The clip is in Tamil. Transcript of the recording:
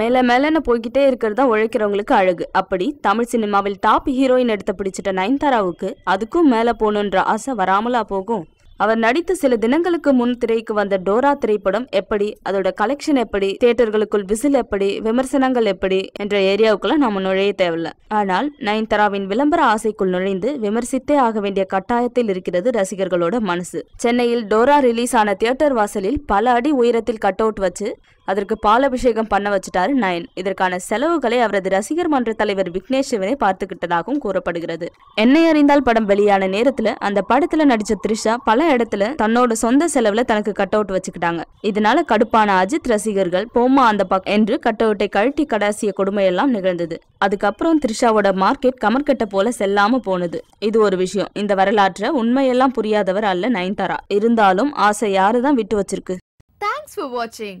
மேல மேலன்னு போய்கிட்டே இருக்கிறது தான் உழைக்கிறவங்களுக்கு அழகு. அப்படி தமிழ் சினிமாவில் டாப் ஹீரோயின் எடுத்து பிடிச்சிட்ட நயன்தாராவுக்கு அதுக்கும் மேலே போகணுன்ற ஆசை வராமலா போகும்? அவர் நடித்த சில தினங்களுக்கு முன் திரைக்கு வந்த டோரா திரைப்படம் எப்படி அதோட கலெக்ஷன் எப்படி தியேட்டர்களுக்குள் விசில் எப்படி விமர்சனங்கள் எப்படி என்ற ஏரியாவுக்குள்ள நாம நுழைய தேவையில்ல. ஆனால் நயன்தாராவின் விளம்பர ஆசைக்குள் நுழைந்து விமர்சித்தே ஆக வேண்டிய கட்டாயத்தில் இருக்கிறது ரசிகர்களோட மனசு. சென்னையில் டோரா ரிலீஸ் ஆன தியேட்டர் வாசலில் பல அடி உயரத்தில் கட் அவுட் வச்சு அதற்கு பாலபிஷேகம் பண்ண வச்சுட்டாரு நயன். இதற்கான செலவுகளை அவரது ரசிகர் மன்ற தலைவர் விக்னேஷ் சிவனே பார்த்துக்கிட்டதாகவும் கூறப்படுகிறது. என்னை அறிந்தால் படம் வெளியான நேரத்துல அந்த படத்துல நடிச்ச த்ரிஷா பல இடத்துல தன்னோட சொந்த செலவுல தனக்கு கட் அவுட் வச்சுக்கிட்டாங்க. இதனால கடுப்பான அஜித் ரசிகர்கள் போமா அந்த பக் என்று கட் அவுட்டை கழட்டி கடாசிய கொடுமையெல்லாம் நிகழ்ந்தது. அதுக்கப்புறம் த்ரிஷாவோட மார்க்கெட் கமர்கட்ட போல செல்லாம போனது. இது ஒரு விஷயம். இந்த வரலாற்றை உண்மையெல்லாம் புரியாதவர் அல்ல நயன்தாரா. இருந்தாலும் ஆசை யாருதான் விட்டு வச்சிருக்கு? தேங்க்ஸ் ஃபார் வாட்சிங்